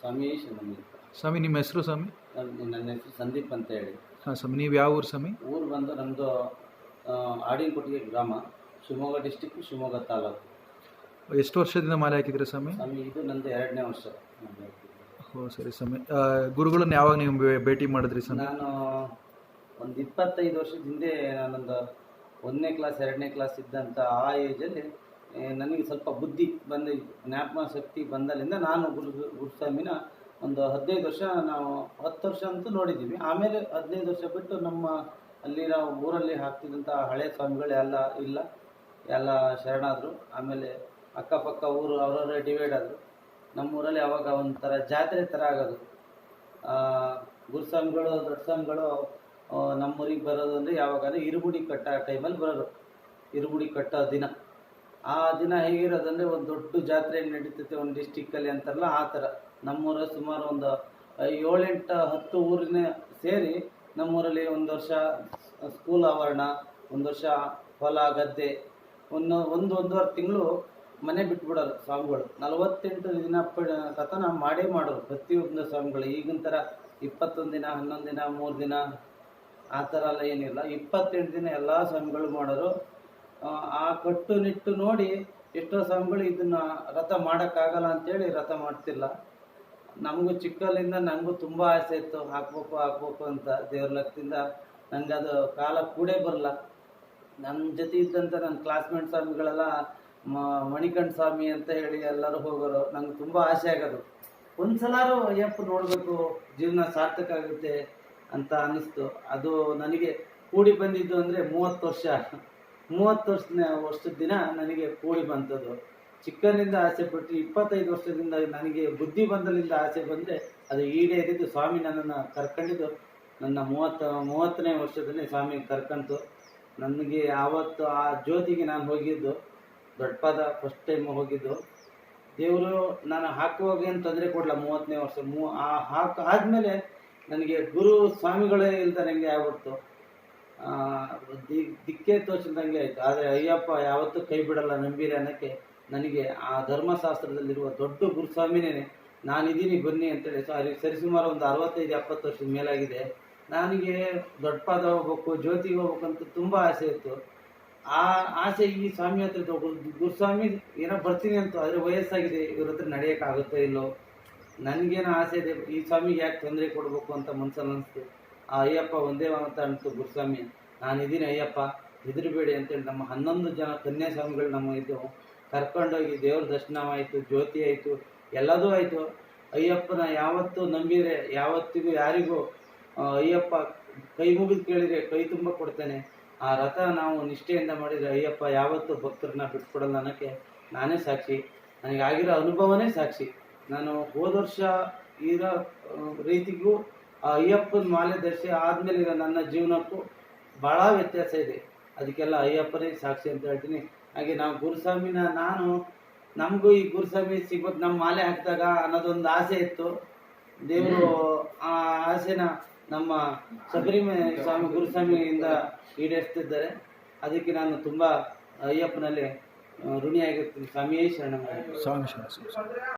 ಸ್ವಾಮಿ ಸ್ವಾಮಿ ನಿಮ್ಮ ಹೆಸರು ಸ್ವಾಮಿ? ನನ್ನ ಹೆಸರು ಸಂದೀಪ್ ಅಂತ ಹೇಳಿ ಹಾಂ ಸ್ವಾಮಿ ನೀವು ಯಾವ ಊರು ಸ್ವಾಮಿ? ಊರು ಬಂದು ನಮ್ಮದು ಆಡಿನಕೊಟ್ಟಿಗೆ ಗ್ರಾಮ ಶಿವಮೊಗ್ಗ ಡಿಸ್ಟಿಕ್ ಶಿವಮೊಗ್ಗ ತಾಲೂಕು. ಎಷ್ಟು ವರ್ಷದಿಂದ ಮಾಲೆ ಹಾಕಿದ್ರೆ ಸ್ವಾಮಿ? ಸ್ವಾಮಿ ಇದು ನಂದು ಎರಡನೇ ವರ್ಷ ಓ ಸರಿ ಸ್ವಾಮಿ. ಗುರುಗಳನ್ನ ಯಾವಾಗ ನೀವು ಭೇಟಿ ಮಾಡಿದ್ರಿ ಸ್ವಾಮಿ? ನಾನು ಒಂದು ಇಪ್ಪತ್ತೈದು ವರ್ಷದ ಹಿಂದೆ ನಾನೊಂದು ಒಂದನೇ ಕ್ಲಾಸ್ ಎರಡನೇ ಕ್ಲಾಸ್ ಇದ್ದಂಥ ಆ ಏಜಲ್ಲಿ ನನಗೆ ಸ್ವಲ್ಪ ಬುದ್ಧಿ ಬಂದ ಜ್ಞಾಪನ ಶಕ್ತಿ ಬಂದಲ್ಲಿಂದ ನಾನು ಗುರು ಗುರುಸ್ವಾಮಿನ ಒಂದು ಹದಿನೈದು ವರ್ಷ ನಾವು ಹತ್ತು ವರ್ಷ ಅಂತೂ ನೋಡಿದ್ದೀವಿ. ಆಮೇಲೆ ಹದಿನೈದು ವರ್ಷ ಬಿಟ್ಟು ನಮ್ಮ ಅಲ್ಲಿ ನಾವು ಊರಲ್ಲಿ ಹಾಕ್ತಿದ್ದಂಥ ಹಳೆ ಸ್ವಾಮಿಗಳು ಎಲ್ಲ ಇಲ್ಲ. ಎಲ್ಲ ಶರಣಾದರು. ಆಮೇಲೆ ಅಕ್ಕಪಕ್ಕ ಊರು ಅವರವರೇ ಡಿವೈಡ್ ಆದರು. ನಮ್ಮೂರಲ್ಲಿ ಅವಾಗ ಒಂಥರ ಜಾತ್ರೆ ಥರ ಆಗೋದು. ಗುರುಸ್ವಾಮಿಗಳು, ದೊಡ್ಡ ಸ್ವಾಮಿಗಳು ನಮ್ಮೂರಿಗೆ ಬರೋದು ಅಂದರೆ ಯಾವಾಗಾದ್ರೆ ಇರುಗುಡಿ ಕಟ್ಟೋ ಟೈಮಲ್ಲಿ ಬರೋರು ಇರುಗುಡಿ ಕಟ್ಟೋ ದಿನ. ಆ ದಿನ ಹೇಗಿರೋದಂದ್ರೆ ಒಂದು ದೊಡ್ಡ ಜಾತ್ರೆ ನಡೀತೈತೆ ಒಂದು ಡಿಸ್ಟಿಕ್ಕಲ್ಲಿ ಅಂತಾರಲ್ಲ, ಆ ಥರ ನಮ್ಮೂರ ಸುಮಾರು ಒಂದು ಏಳೆಂಟು ಹತ್ತು ಊರಿನ ಸೇರಿ ನಮ್ಮೂರಲ್ಲಿ ಒಂದು ವರ್ಷ ಸ್ಕೂಲ್ ಆವರಣ, ಒಂದು ವರ್ಷ ಹೊಲ, ಗದ್ದೆ, ಒಂದು ಒಂದು ಒಂದೂವರೆ ತಿಂಗಳು ಮನೆ ಬಿಟ್ಬಿಡೋರು ಸ್ವಾಮಿಗಳು. ನಲವತ್ತೆಂಟು ದಿನ ಕಥನ ಮಾಡೇ ಮಾಡೋರು ಪ್ರತಿಯೊಬ್ಬನ ಸ್ವಾಮಿಗಳು. ಈಗಿನ ಥರ ಇಪ್ಪತ್ತೊಂದು ದಿನ, ಹನ್ನೊಂದು ದಿನ, ಮೂರು ದಿನ, ಆ ಥರ ಎಲ್ಲ ಏನಿಲ್ಲ. ಇಪ್ಪತ್ತೆಂಟು ದಿನ ಎಲ್ಲ ಸ್ವಾಮಿಗಳು ಮಾಡೋರು. ಕಟ್ಟುನಿಟ್ಟು ನೋಡಿ ಎಷ್ಟೋ ಸ್ವಾಮಿಗಳು ಇದನ್ನ ರಥ ಮಾಡೋಕ್ಕಾಗಲ್ಲ ಅಂತೇಳಿ ರಥ ಮಾಡ್ತಿಲ್ಲ. ನಮಗೂ ಚಿಕ್ಕಲ್ಲಿಂದ ನನಗೂ ತುಂಬ ಆಸೆ ಇತ್ತು. ಹಾಕ್ಬೇಕು ಹಾಕ್ಬೇಕು ಅಂತ ದೇವ್ರ ಲಕ್ಷದಿಂದ ನನಗೆ ಅದು ಕಾಲ ಕೂಡೇ ಬರಲ್ಲ. ನನ್ನ ಜೊತೆ ಇದ್ದಂಥ ನನ್ನ ಕ್ಲಾಸ್ಮೇಟ್ ಸ್ವಾಮಿಗಳೆಲ್ಲ ಮಣಿಕಂಠ ಸ್ವಾಮಿ ಅಂತ ಹೇಳಿ ಎಲ್ಲರೂ ಹೋಗೋರು, ನಂಗೆ ತುಂಬ ಆಸೆ ಆಗೋದು. ಒಂದ್ಸಲಾರು ಅಯ್ಯಪ್ಪ ನೋಡಬೇಕು, ಜೀವನ ಸಾರ್ಥಕ ಆಗುತ್ತೆ ಅಂತ ಅನ್ನಿಸ್ತು. ಅದು ನನಗೆ ಕೂಡಿ ಬಂದಿದ್ದು ಅಂದರೆ ಮೂವತ್ತು ವರ್ಷ. ಮೂವತ್ತು ವರ್ಷನೇ ವರ್ಷದ ದಿನ ನನಗೆ ಕೋಳಿ ಬಂತದ್ದು ಚಿಕ್ಕನಿಂದ ಆಸೆ ಪಟ್ಟು ಇಪ್ಪತ್ತೈದು ವರ್ಷದಿಂದ ನನಗೆ ಬುದ್ಧಿ ಬಂದಲಿಂದ ಆಸೆ ಬಂದರೆ ಅದು ಈಡೇರಿದ್ದು ಸ್ವಾಮಿ ನನ್ನನ್ನು ಕರ್ಕೊಂಡಿದ್ದು. ನನ್ನ ಮೂವತ್ತ ಮೂವತ್ತನೇ ವರ್ಷದಲ್ಲಿ ಸ್ವಾಮಿ ಕರ್ಕಂತು. ನನಗೆ ಆವತ್ತು ಆ ಜ್ಯೋತಿಗೆ ನಾನು ಹೋಗಿದ್ದು. ದೊಡ್ಡಪಾದ ಫಸ್ಟ್ ಟೈಮ್ ಹೋಗಿದ್ದು. ದೇವರು ನಾನು ಹಾಕುವಾಗ ಏನು ತೊಂದರೆ ಕೊಡಲ್ಲ ಮೂವತ್ತನೇ ವರ್ಷ ಮೂ ಆ ಹಾಕ ಆದಮೇಲೆ ನನಗೆ ಗುರು ಸ್ವಾಮಿಗಳೇ ಇಲ್ದಂಗೆ ಆಗ್ಬಿಡ್ತು. ಆ, ದಿಕ್ಕೇ ತೋಚಿದಂಗೆ ಆಯಿತು. ಆದರೆ ಅಯ್ಯಪ್ಪ ಯಾವತ್ತೂ ಕೈ ಬಿಡಲ್ಲ ನಂಬಿರಿ ಅನ್ನೋಕ್ಕೆ ನನಗೆ ಆ ಧರ್ಮಶಾಸ್ತ್ರದಲ್ಲಿರುವ ದೊಡ್ಡ ಗುರುಸ್ವಾಮಿನೇ ನಾನಿದ್ದೀನಿ ಬನ್ನಿ ಅಂತೇಳಿ. ಸಾರಿ ಸರಿಸುಮಾರು ಒಂದು ಅರವತ್ತೈದು, ಎಪ್ಪತ್ತು ವರ್ಷದ ಮೇಲಾಗಿದೆ. ನನಗೆ ದೊಡ್ಡಪಾದ ಹೋಗ್ಬೇಕು ಜ್ಯೋತಿಗೆ ಹೋಗ್ಬೇಕಂತ ತುಂಬ ಆಸೆ ಇತ್ತು. ಆ ಆಸೆ ಈ ಸ್ವಾಮಿ ಹತ್ರ ಗುರುಸ್ವಾಮಿ ಏನೋ ಬರ್ತೀನಿ ಅಂತ, ಆದರೆ ವಯಸ್ಸಾಗಿದೆ, ಇವ್ರ ಹತ್ರ ನಡೆಯೋಕ್ಕಾಗುತ್ತೋ ಇಲ್ಲೋ? ನನಗೇನೋ ಆಸೆ ಇದೆ, ಈ ಸ್ವಾಮಿಗೆ ಯಾಕೆ ತೊಂದರೆ ಕೊಡಬೇಕು ಅಂತ ಮನಸ್ಸಲ್ಲಿ ಅನಿಸ್ತು. ಆ ಅಯ್ಯಪ್ಪ ಒಂದೇ ಅಂತ ಅನಿಸ್ತು ಗುರುಸ್ವಾಮಿ, ನಾನಿದ್ದೀನಿ ಅಯ್ಯಪ್ಪ, ಹೆದರಬೇಡಿ ಅಂತೇಳಿ ನಮ್ಮ ಹನ್ನೊಂದು ಜನ ಕನ್ಯಾಸ್ವಾಮಿಗಳು ನಮ್ಮ ಇದ್ದವು ಕರ್ಕೊಂಡೋಗಿ ದೇವ್ರ ದರ್ಶನ ಆಯಿತು, ಜ್ಯೋತಿ ಆಯಿತು, ಎಲ್ಲದೂ ಆಯಿತು. ಅಯ್ಯಪ್ಪನ ಯಾವತ್ತೂ ನಂಬಿದರೆ, ಯಾವತ್ತಿಗೂ ಯಾರಿಗೂ ಅಯ್ಯಪ್ಪ ಕೈ ಮುಗಿದು ಕೇಳಿದರೆ ಕೈ ತುಂಬ ಕೊಡ್ತೇನೆ. ಆ ರಥ ನಾವು ನಿಷ್ಠೆಯಿಂದ ಮಾಡಿದರೆ ಅಯ್ಯಪ್ಪ ಯಾವತ್ತೂ ಭಕ್ತರನ್ನ ಬಿಟ್ಕೊಡಲ್ಲ ಅನ್ನೋಕ್ಕೆ ನಾನೇ ಸಾಕ್ಷಿ. ನನಗೆ ಆಗಿರೋ ಅನುಭವನೇ ಸಾಕ್ಷಿ. ನಾನು ಹೋದ ವರ್ಷ ಇರೋ ರೀತಿಗೂ ಅಯ್ಯಪ್ಪನ ಮಾಲೆ ಧರಿಸಿ ಆದಮೇಲೆ ನನ್ನ ಜೀವನಕ್ಕೂ ಭಾಳ ವ್ಯತ್ಯಾಸ ಇದೆ. ಅದಕ್ಕೆಲ್ಲ ಅಯ್ಯಪ್ಪನೇ ಸಾಕ್ಷಿ ಅಂತ ಹೇಳ್ತೀನಿ. ಹಾಗೆ ನಾವು ಗುರುಸ್ವಾಮಿನ, ನಾನು ನಮಗೂ ಈ ಗುರುಸ್ವಾಮಿ ಸಿಗೋದು ನಮ್ಮ ಮಾಲೆ ಹಾಕಿದಾಗ ಅನ್ನೋದೊಂದು ಆಸೆ ಇತ್ತು. ದೇವರು ಆ ಆಸೆನ ನಮ್ಮ ಶಬರಿಮ ಸ್ವಾಮಿ ಗುರುಸ್ವಾಮಿಯಿಂದ ಈಡೇರಿಸ್ತಿದ್ದಾರೆ. ಅದಕ್ಕೆ ನಾನು ತುಂಬ ಅಯ್ಯಪ್ಪನಲ್ಲಿ ಋಣಿಯಾಗಿರ್ತೀನಿ. ಸ್ವಾಮಿಯೇ ಶರಣ, ಸ್ವಾಮಿ ಶರಣ.